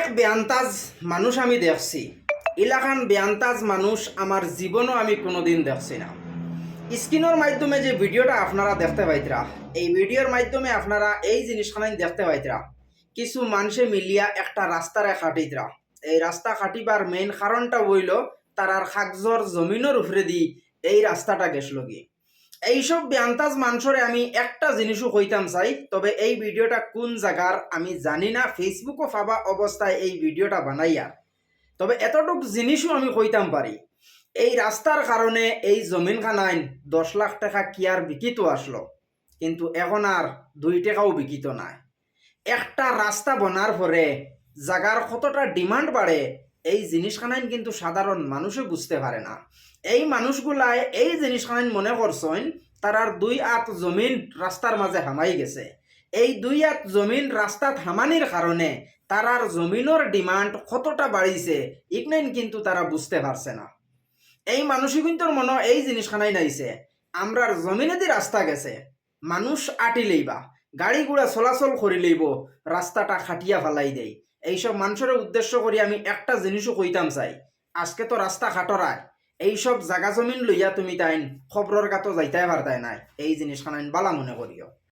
অনেক বেয়ান্তাজ মানুষ আমি দেখছি। ইলাখান বেয়ান্তাজ মানুষ আমার জীবনও আমি কোনোদিন দেখছি না। স্ক্রিনের মাধ্যমে যে ভিডিওটা আপনারা দেখতে পাইতরা, এই ভিডিওর মাধ্যমে আপনারা এই জিনিসখানাই দেখতে পাইতরা, কিছু মানুষে মিলিয়া একটা রাস্তারে খাটিতরা এই রাস্তা খাটিবার মেইন কারণটা হইল তারার কাগজর জমিনের উপরে দি এই রাস্তাটা গেছিল কি এইসব বেয়ান্তাজ মানুষরে আমি একটা জিনিসও কইতাম চাই, তবে এই ভিডিওটা কোন জায়গার আমি জানি না ফেসবুকও পাবা অবস্থায় এই ভিডিওটা বানাইয়া। তবে এতটুক জিনিসও আমি কইতাম পারি। এই রাস্তার কারণে এই জমিন খানাইন দশ লাখ টাকা কি আর বিকিত আসলো? কিন্তু এখন আর দুই টাকাও বিকিত নাই। একটা রাস্তা বনার পরে জাগার কতটা ডিমান্ড বাড়ে এই জিনিসখানাইন কিন্তু সাধারণ মানুষও বুঝতে পারে না। এই মানুষগুলাই এই জিনিসখানাইন মনে করছেন তারার দুই আত জমিন রাস্তার মাঝে হামাই গেছে। এই দুই আত জমিন রাস্তাত হামানির কারণে তারার জমিনের ডিমান্ড কতটা বাড়িছে ইকনাইন কিন্তু তারা বুঝতে পারছে না। এই মানুষই কিন্তু মনে এই জিনিসখানাই নাইছে আমরার জমিনেদি রাস্তা গেছে। মানুষ আটি লইবা গাড়ি ঘোড়া চলাচল করি লইব রাস্তাটা খাটিয়া ফেলাই দেই। এইসব মানুষের উদ্দেশ্য করি আমি একটা জিনিসও কইতাম চাই। আজকে তো রাস্তা খাটরায় এইসব জাগা জমিন লইয়া তুমি তাইন খবরের কাতো যাইতে পারতাই নাই। এই জিনিসখানাইন বালা মনে করিও।